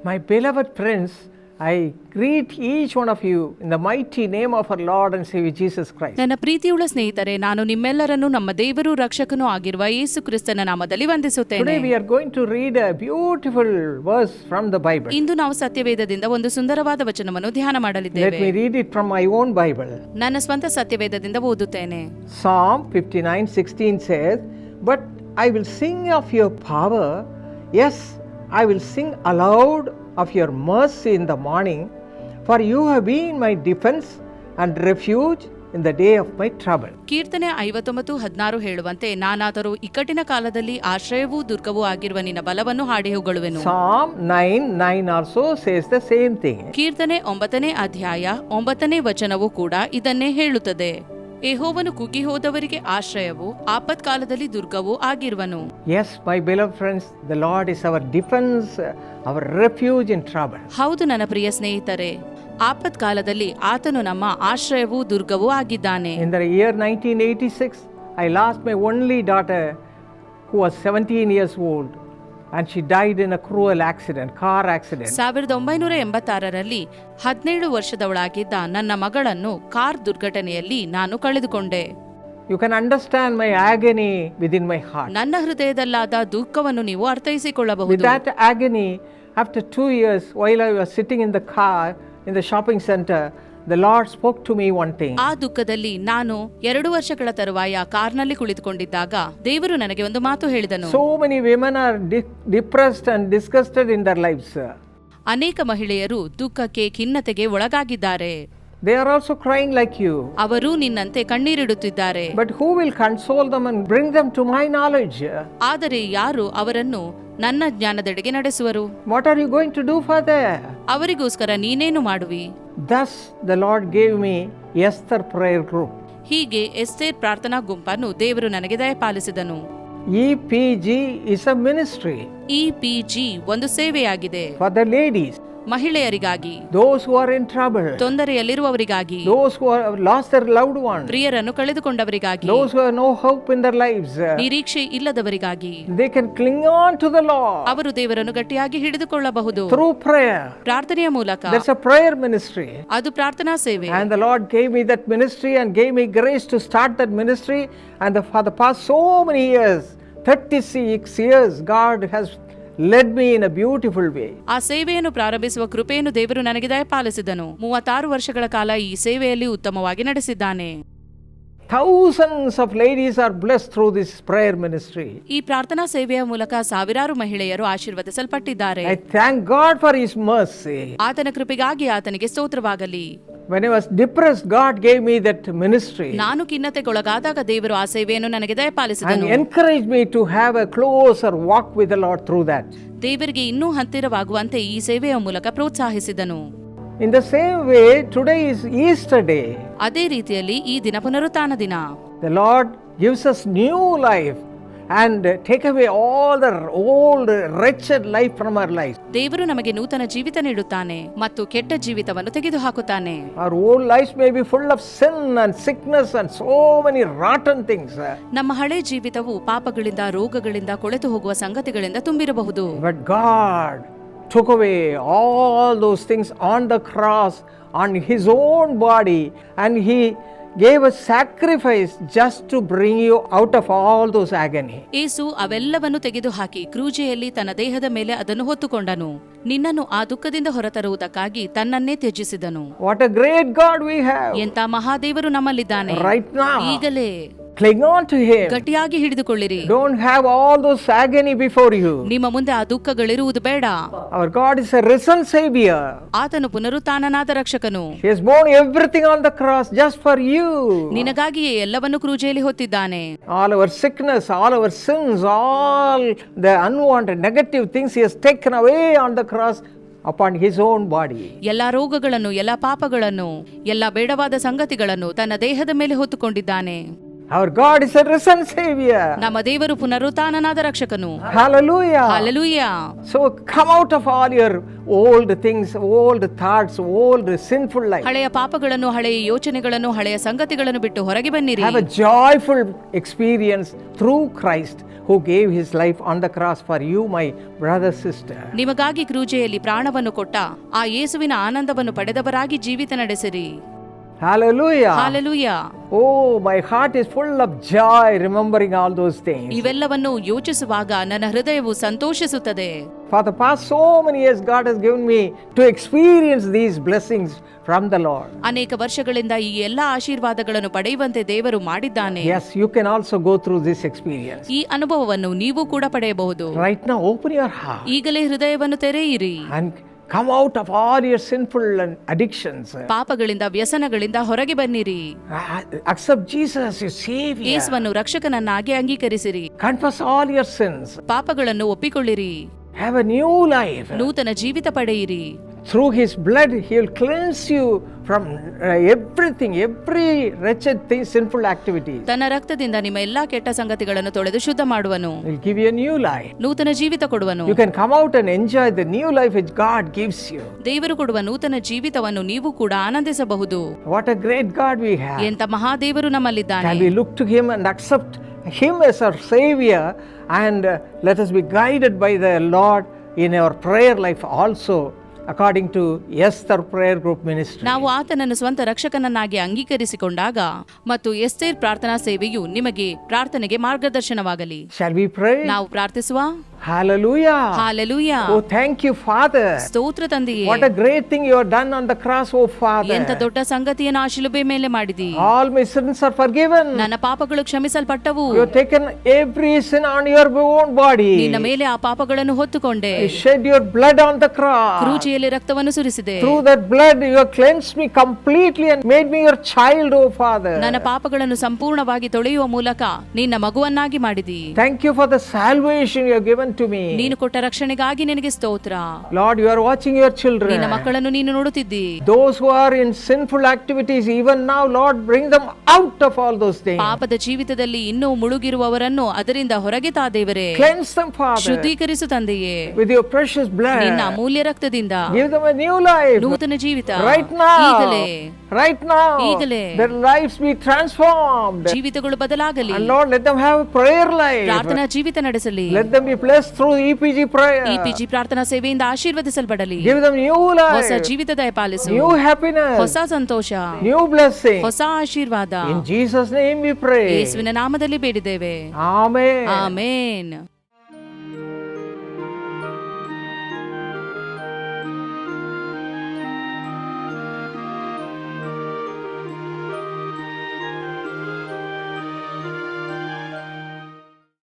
My beloved friends, I greet each one of you in the mighty name of our Lord and Savior Jesus Christ. ನನ್ನ ಪ್ರೀತಿಯುಳ್ಳ ಸ್ನೇಹಿತರೆ ನಾನು ನಿಮ್ಮೆಲ್ಲರನ್ನು ನಮ್ಮ ದೇವರು ರಕ್ಷಕನೂ ಆಗಿರುವ ಯೇಸು ಕ್ರಿಸ್ತನ ನಾಮದಲ್ಲಿ ವಂದಿಸುತ್ತೇನೆ Today we are going to read a beautiful verse from the Bible. ಇಂದು ನಾವು ಸತ್ಯವೇದದಿಂದ ಒಂದು ಸುಂದರವಾದ ವಚನವನ್ನು ಧ್ಯಾನ Let ಮಾಡಲಿದ್ದೇವೆ me read it from my own Bible. ನನ್ನ ಸ್ವಂತ ಸತ್ಯವೇದದಿಂದ ಓದುತ್ತೇನೆ Psalm 59 16 says, But I will sing of your power, yes, I will sing aloud of your mercy in the morning, for you have been my defense and refuge in the day of my trouble. ಕೀರ್ತನೆ ಐವತ್ತೊಂಬತ್ತು ಹದಿನಾರು ಹೇಳುವಂತೆ ನಾನಾದರೂ ಇಕ್ಕಟ್ಟಿನ ಕಾಲದಲ್ಲಿ ಆಶ್ರಯವೂ ದುರ್ಗವೂ ಆಗಿರುವ ನಿನ್ನ ಬಲವನ್ನು ಹಾಡಿ ಹೊಗಳುವೆನು Psalm 9 9 also says the same thing. ಕೀರ್ತನೆ ಒಂಬತ್ತನೇ ಅಧ್ಯಾಯ ಒಂಬತ್ತನೇ ವಚನವೂ ಕೂಡ ಇದನ್ನೇ ಹೇಳುತ್ತದೆ ಯಹೋವನು ಕುಗ್ಗಿ ಹೋದವರಿಗೆ ಆಶ್ರಯವು ಆಪತ್ಕಾಲದಲ್ಲಿ ದುರ್ಗವೂ ಆಗಿರುವನು. Yes my beloved friends the lord is our defence our refuge in trouble ಹೌದು ನನ್ನ ಪ್ರಿಯ ಸ್ನೇಹಿತರೆ ಆಪತ್ಕಾಲದಲ್ಲಿ ಆತನು ನಮ್ಮ ಆಶ್ರಯವೂ ದುರ್ಗವೂ ಆಗಿದ್ದಾನೆ. ಎಂದರೆ year nineteen eighty six I lost my only daughter who was seventeen years old and she died in a cruel accident car accident. ಸಾವಿರದ ಒಂಬೈನೂರ ಎಂಬತ್ತಾರರಲ್ಲಿ ಹದಿನೇಳು ವರ್ಷದವಳಾಗಿದ್ದ ನನ್ನ ಮಗಳನ್ನು ಕಾರ್ ದುರ್ಘಟನೆಯಲ್ಲಿ ನಾನು ಕಳೆದುಕೊಂಡೆ You can understand my agony within my heart. ನನ್ನ ಹೃದಯದಲ್ಲಾದ ದುಃಖವನ್ನು ನೀವು With ಅರ್ಥೈಸಿಕೊಳ್ಳಬಹುದು that agony, after 2 years, while I was sitting in the car in the shopping center, the lord spoke to me one thing ಆ ದುಃಖದಲ್ಲಿ ನಾನು ಎರಡು ವರ್ಷಗಳ ತರುವಾಯ ಕಾರ್ನಲ್ಲಿ ಕುಳಿತುಕೊಂಡಿದ್ದಾಗ ದೇವರು ನನಗೆ ಒಂದು ಮಾತು ಹೇಳಿದನು. So many women are depressed and disgusted in their lives ಅನೇಕ ಮಹಿಳೆಯರು ದುಃಖಕ್ಕೆ ಖಿನ್ನತೆಗೆ ಒಳಗಾಗಿದ್ದಾರೆ. They are also crying like you ಅವರು ನಿನ್ನಂತೆ ಕಣ್ಣೀರಿಡುತ್ತಿದ್ದಾರೆ. But who will console them and bring them to my knowledge ಆದರೆ ಯಾರು ಅವರನ್ನು ನನ್ನ ಜ್ಞಾನದೆಡೆಗೆ ನಡೆಸುವರು? What are you going to do father ಅವರಿಗೋಸ್ಕರ ನೀನೇನು ಮಾಡುವಿ? Thus the lord gave me Esther prayer group ಹೀಗೆ ಎಸ್ತೇರ್ ಪ್ರಾರ್ಥನಾ ಗುಂಪನ್ನು ದೇವರು ನನಗೆ ದಯಪಾಲಿಸಿದನು. E P G is a ministry E P G ಒಂದು ಸೇವೆಯಾಗಿದೆ. ಫಾರ್ ದ ಲೇಡೀಸ್ ಮಹಿಳೆಯರಿಗಾಗಿ those who are in trouble, ತೊಂದರೆಯಲ್ಲಿರುವವರಿಗಾಗಿ those who have lost their loved ones, ಪ್ರಿಯರನ್ನು ಕಳೆದುಕೊಂಡವರಿಗಾಗಿ those who have no hope in their lives. ನಿರೀಕ್ಷೆ ಇಲ್ಲದವರಿಗಾಗಿ They can cling on to the Lord ಅವರು ದೇವರನ್ನು ಗಟ್ಟಿಯಾಗಿ ಹಿಡಿದುಕೊಳ್ಳಬಹುದು through prayer. ಪ್ರಾರ್ಥನೆಯ ಮೂಲಕ There's a prayer ministry. ಅದು ಪ್ರಾರ್ಥನಾ ಸೇವೆ And the Lord gave me that ministry and gave me grace to start that ministry. And the, for the past so many years, 36 years, God has led me in a beautiful way ಆ ಸೇವೆಯನ್ನು ಪ್ರಾರಂಭಿಸುವ ಕೃಪೆಯನ್ನು ದೇವರು ನನಗೆ ದಯಪಾಲಿಸಿದನು. ಮೂವತ್ತಾರು ವರ್ಷಗಳ ಕಾಲ ಈ ಸೇವೆಯಲ್ಲಿ ಉತ್ತಮವಾಗಿ ನಡೆಸಿದ್ದಾನೆ. Thousands of ladies are blessed through this prayer ministry. ಈ ಪ್ರಾರ್ಥನಾ ಸೇವೆಯ ಮೂಲಕ ಸಾವಿರಾರು ಮಹಿಳೆಯರು ಆಶೀರ್ವದಿಸಲ್ಪಟ್ಟಿದ್ದಾರೆ. I thank God for His mercy. ಆತನ ಕೃಪೆಗಾಗಿ ಆತನಿಗೆ ಸ್ತೋತ್ರವಾಗಲಿ. When I was depressed, God gave me that ministry ನಾನು ಖಿನ್ನತೆಗೊಳಗಾದಾಗ ದೇವರು ಆ ಸೇವೆಯನ್ನು ನನಗೆ and ದಯಪಾಲಿಸಿದನು encouraged me to have a closer walk with the Lord through that. ದೇವರಿಗೆ ಇನ್ನೂ ಹತ್ತಿರವಾಗುವಂತೆ ಈ ಸೇವೆಯ ಮೂಲಕ ಪ್ರೋತ್ಸಾಹಿಸಿದನು In the same way, today is Easter Day. ಅದೇ ರೀತಿಯಲ್ಲಿ ಈ ದಿನ ಪುನರುತ್ಥಾನ ದಿನ The Lord gives us new life and take away all the old wretched life from our life ದೇವರು ನಮಗೆ ನೂತನ ಜೀವಿತ ನೀಡುತ್ತಾನೆ ಮತ್ತು ಕೆಟ್ಟ ಜೀವಿತವನ್ನು ತೆಗೆದು ಹಾಕುತ್ತಾನೆ Our old life may be full of sin and sickness and so many rotten things. ನಮ್ಮ ಹಳೆ ಜೀವಿತವು ಪಾಪಗಳಿಂದ ರೋಗಗಳಿಂದ ಕೊಳೆತು ಹೋಗುವ ಸಂಗತಿಗಳಿಂದ ತುಂಬಿರಬಹುದು But God took away all those things on the cross on His own body and He gave a sacrifice just to bring you out of all those agony. ಏಸು ಅವೆಲ್ಲವನ್ನು ತೆಗೆದುಹಾಕಿ ಕ್ರೂಜೆಯಲ್ಲಿ ತನ್ನ ದೇಹದ ಮೇಲೆ ಅದನ್ನು ಹೊತ್ತುಕೊಂಡನು. ನಿನ್ನನ್ನು ಆ ದುಃಖದಿಂದ ಹೊರತರುವುದಕ್ಕಾಗಿ ತನ್ನನ್ನೇ ತ್ಯಜಿಸಿದನು. What a great God we have ಎಂತ ಮಹಾದೇವರು ನಮ್ಮಲ್ಲಿದ್ದಾನೆ. Right now. ಈಗಲೇ. Cling on to Him. ಗಟ್ಟಿಯಾಗಿ ಹಿಡಿದುಕೊಳ್ಳಿರಿ Don't have all those agony before you. ನಿಮ್ಮ ಮುಂದೆ ಆ ದುಃಖಗಳಿರುವುದು ಬೇಡ Our God is a risen Savior. ಆತನು ಪುನರುತ್ಥಾನನಾದ ರಕ್ಷಕನು He has borne everything on the cross just for you. ನಿನಗಾಗಿಯೇ ಎಲ್ಲವನ್ನು ಕ್ರೂಜೆಯಲ್ಲಿ ಹೊತ್ತಿದ್ದಾನೆ All our sickness, all our sins, all the unwanted negative things He has taken away on the cross upon His own body. ಎಲ್ಲಾ ರೋಗಗಳನ್ನು ಎಲ್ಲಾ ಪಾಪಗಳನ್ನು ಎಲ್ಲಾ ಬೇಡವಾದ ಸಂಗತಿಗಳನ್ನು ತನ್ನ ದೇಹದ ಮೇಲೆ ಹೊತ್ತುಕೊಂಡಿದ್ದಾನೆ Our God is a risen Savior. ನಮ್ಮ ದೇವರು ಪುನರುತ್ಥಾನನಾದ ರಕ್ಷಕನು Hallelujah. Hallelujah So come out of all your old things, old thoughts, old sinful life. ಹಳೆಯ ಪಾಪಗಳನ್ನು ಹಳೆಯ ಯೋಚನೆಗಳನ್ನು ಹಳೆಯ ಸಂಗತಿಗಳನ್ನು ಬಿಟ್ಟು ಹೊರಗೆ ಬನ್ನಿರಿ Have a joyful experience through Christ who gave his life on the cross for you, my brother, sister. ನಿಮಗಾಗಿ ಕ್ರೂಜೆಯಲ್ಲಿ ಪ್ರಾಣವನ್ನು ಕೊಟ್ಟ ಆ ಯೇಸುವಿನ ಆನಂದವನ್ನು ಪಡೆದವರಾಗಿ ಜೀವಿತ ನಡೆಸಿರಿ Hallelujah. Hallelujah. Oh, my heart is full of joy remembering all those things. ಇವೆಲ್ಲವನ್ನು ಯೋಚಿಸುವಾಗ ನನ್ನ ಹೃದಯವು ಸಂತೋಷಿಸುತ್ತದೆ For the past so many years, God has given me to experience these blessings from the Lord. ಅನೇಕ ವರ್ಷಗಳಿಂದ ಈ ಎಲ್ಲಾ ಆಶೀರ್ವಾದಗಳನ್ನು ಪಡೆಯುವಂತೆ ದೇವರು ಮಾಡಿದ್ದಾನೆ Yes, you can also go through this experience. ಈ ಅನುಭವವನ್ನು ನೀವು ಕೂಡ ಪಡೆಯಬಹುದು Right now, open your heart ಈಗಲೇ ಹೃದಯವನ್ನು ತೆರೆಯಿರಿ and come out of all your sinful addictions. ಪಾಪಗಳಿಂದ ವ್ಯಸನಗಳಿಂದ ಹೊರಗೆ ಬನ್ನಿರಿ Uh, Accept Jesus as your Savior. ಯೇಸುವನ್ನು ರಕ್ಷಕನನ್ನಾಗಿ ಅಂಗೀಕರಿಸಿರಿ Confess all your sins. ಪಾಪಗಳನ್ನು ಒಪ್ಪಿಕೊಳ್ಳಿರಿ Have a new life. ನೂತನ ಜೀವಿತ ಪಡೆಯಿರಿ Through His blood, He will cleanse you from uh, everything, every wretched thing, sinful activities. ತನ್ನ ರಕ್ತದಿಂದ ನಿಮ್ಮ ಎಲ್ಲಾ ಕೆಟ್ಟ ಸಂಗತಿಗಳನ್ನು ತೊಳೆದು ಶುದ್ಧ ಮಾಡುವನು He will give you a new life. ನೂತನ ಜೀವಿತ ಕೊಡುವನು You can come out and enjoy the new life which God gives you. ದೇವರು ಕೊಡುವ ನೂತನ ಜೀವಿತವನ್ನು ನೀವು ಕೂಡ ಆನಂದಿಸಬಹುದು What a great God we have. ಎಂತ ಮಹಾದೇವರು ನಮ್ಮಲ್ಲಿದ್ದಾನೆ Can we look to Him and accept Him as our Savior and uh, let us be guided by the Lord in our prayer life also, According to Esther prayer group minister ನಾವು ಆತನನ್ನು ಸ್ವಂತ ರಕ್ಷಕನನ್ನಾಗಿ ಅಂಗೀಕರಿಸಿಕೊಂಡಾಗ ಮತ್ತು Esther ಪ್ರಾರ್ಥನಾ ಸೇವೆಯು ನಿಮಗೆ ಪ್ರಾರ್ಥನೆಗೆ ಮಾರ್ಗದರ್ಶನವಾಗಲಿ. Shall we pray ನಾವು ಪ್ರಾರ್ಥಿಸುವ? Hallelujah. Hallelujah. Oh, thank you, Father. ಸ್ತೋತ್ರ ತಂದೆಯೇ What a great thing you have done on the cross, oh Father. ಎಂತ ದೊಡ್ಡ ಸಂಗತಿಯನ್ನು ಆ ಶಿಲುಬೆ ಮೇಲೆ ಮಾಡಿದಿ All my sins are forgiven. ನನ್ನ ಪಾಪಗಳು ಕ್ಷಮಿಸಲ್ಪಟ್ಟವು You have taken every sin on your own body. ನಿನ್ನ ಮೇಲೆ ಆ ಪಾಪಗಳನ್ನು ಹೊತ್ತುಕೊಂಡೆ You shed your blood on the cross. ಕ್ರೂಚಿಯಲ್ಲಿ ರಕ್ತವನ್ನು ಸುರಿಸಿದೆ Through that blood, you have cleansed me completely and made me your child, O Father. ನನ್ನ ಪಾಪಗಳನ್ನು ಸಂಪೂರ್ಣವಾಗಿ ತೊಳೆಯುವ ಮೂಲಕ ನಿನ್ನ ಮಗುವನ್ನಾಗಿ ಮಾಡಿದಿ Thank you for the salvation you have given to me. ನೀನು ಕೊಟ್ಟ ರಕ್ಷಣೆಗಾಗಿ ನಿನಗೆ ಸ್ತೋತ್ರ Lord, you are watching your ನಿನ್ನ children. ಮಕ್ಕಳನ್ನು ನೀನು ನೋಡುತ್ತಿದ್ದಿ Those who are in sinful activities, even now, Lord, bring them out of all those things. ಪಾಪದ ಜೀವಿತದಲ್ಲಿ ಇನ್ನೂ ಮುಳುಗಿರುವವರನ್ನು ಅದರಿಂದ ಹೊರಗೆ ತಾ ದೇವರೇ Cleanse them, Father, ಶುದ್ಧೀಕರಿಸು ತಂದೆಯೇ with your precious ನಿನ್ನ blood. ಅಮೂಲ್ಯ ರಕ್ತದಿಂದ Give them a new life. ನೂತನ ಜೀವಿತ Right now. ಈಗಲೇ Right now. ಈಗಲೇ. Their lives be transformed. ಜೀವಿತಗಳು ಬದಲಾಗಲಿ And Lord, let them have a prayer life. ಪ್ರಾರ್ಥನಾ ಜೀವಿತ ನಡೆಸಲಿ Let them be blessed through EPG prayer. epg PG ಪ್ರಾರ್ಥನಾ ಸೇವೆಯಿಂದ ಆಶೀರ್ವದಿಸಲ್ಪಡಲಿ Give them new ಹೊಸ life, ಜೀವಿತ ದಯಪಾಲಿಸು new happiness, ಹೊಸ ಸಂತೋಷ new blessing. ಹೊಸ ಆಶೀರ್ವಾದ In Jesus' name we pray. ಯೇಸುವಿನ ನಾಮದಲ್ಲಿ ಬೇಡಿದ್ದೇವೆ Amen. ಆಮೇನ್